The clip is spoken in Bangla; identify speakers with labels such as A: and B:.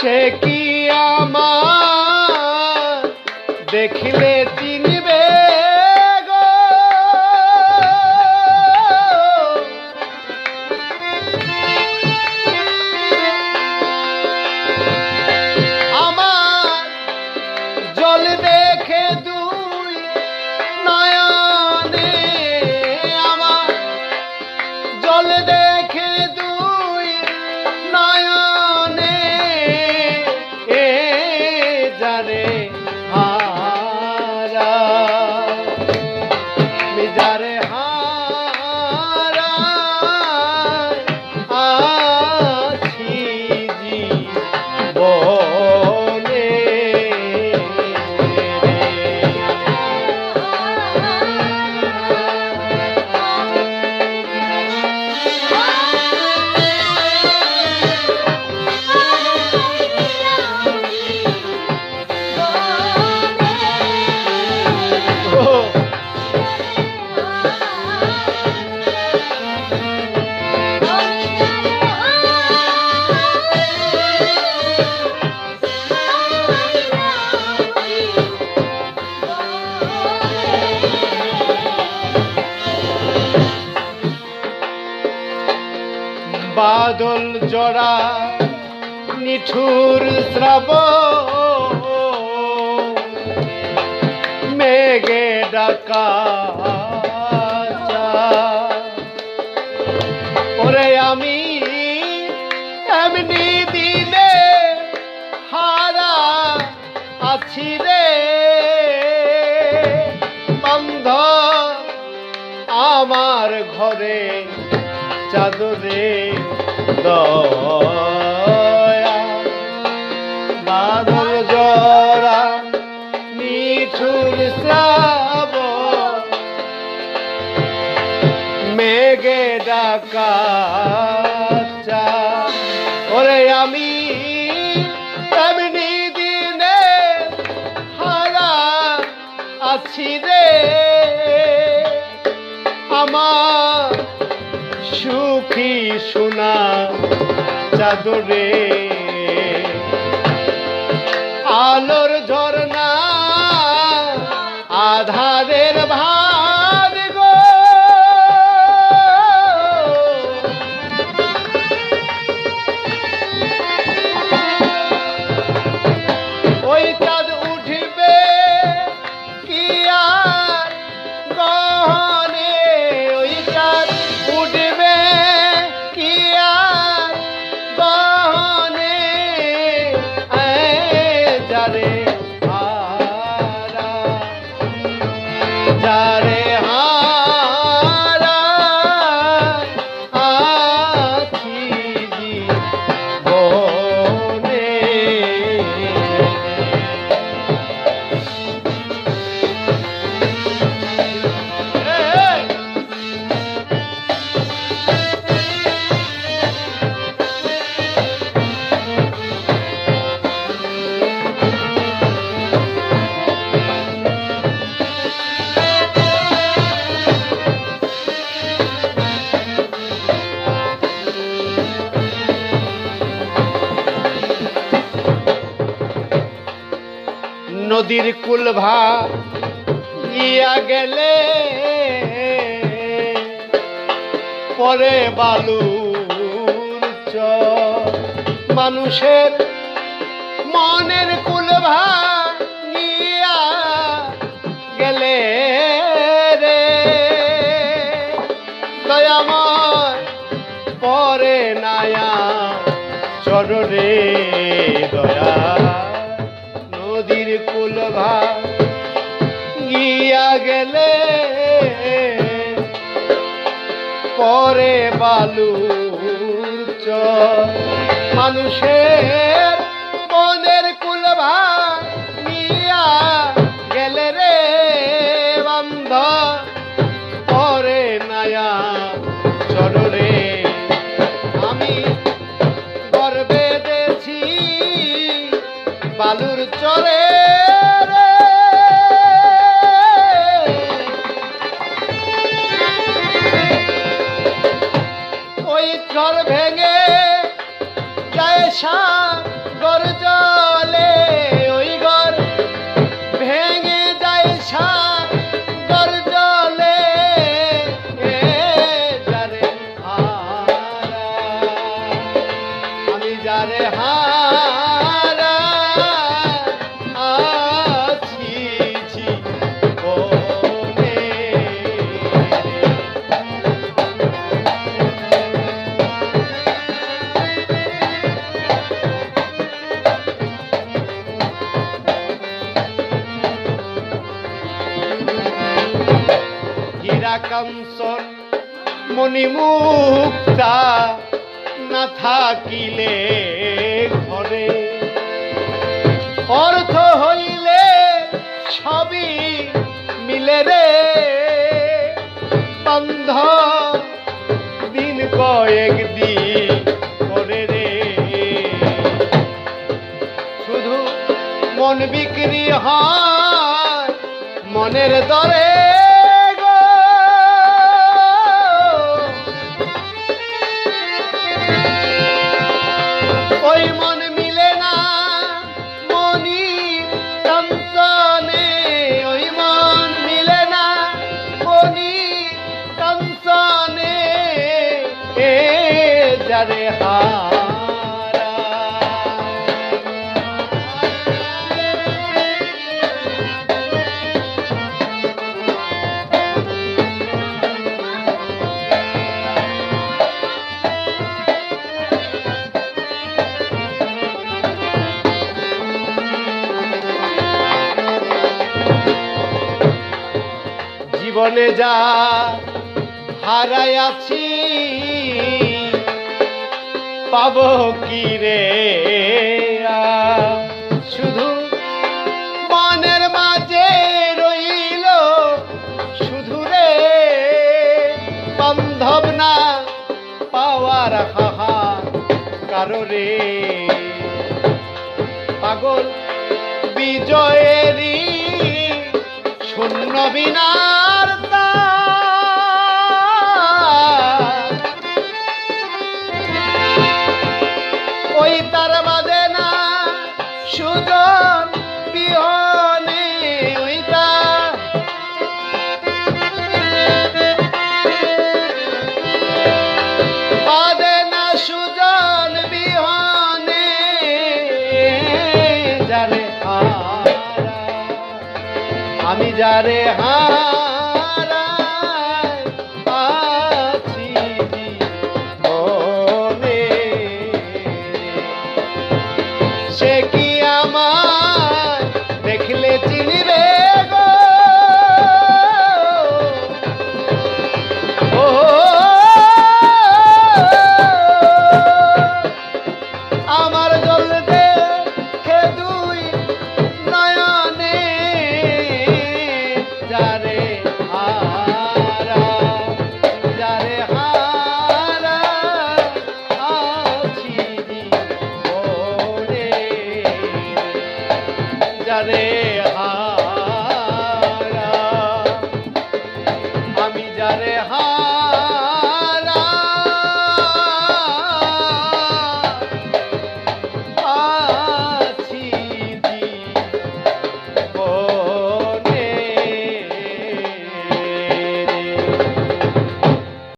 A: সে কি আমার? দেখিলে বাদল জড়া নিঠুর শ্রাব মেঘে ডাকা ওরে আমি এমনি দিলে হারা আছি রে। বন্ধ আমার ঘরে চাদরে দয়া বাদল জরা নিঠুর মেঘে ডাকা সোনা চাদরে। আলোর ঝর্ণা আধারের ভাত নদীর কুল ভা ইয়া গেলে। পরে বালুর চর। মানুষের মনের কুল ভাঙিয়া গেলে রে। দয়াময় পরে নায়া চররে পরে বালু মানুষের মনের কুল ভাঙিয়া গেলে রে বন্ধ। পরে নায়া চররে আমি গর্বে দেছি বালুর চরে। सा কাঞ্চন, মণিমুক্তা, না থাকিলে ঘরে। অর্থ হইলে সবই মিলে রে। বন্ধ দিন কয়েক দিন করে রে। শুধু মন বিক্রি হয় মনের দরে। যারে হারা জীবনে যা হারাই আছি পাব কি রে? শুধু মনের মাঝে রইল, শুধু রে। বান্ধব না পাওয়ার হাহা কারও রে পাগল বিজয়েরই শূন্য বিনার সুজন বিহনে ওই তার বাদে না সুজন আমি যারে হা हरे हा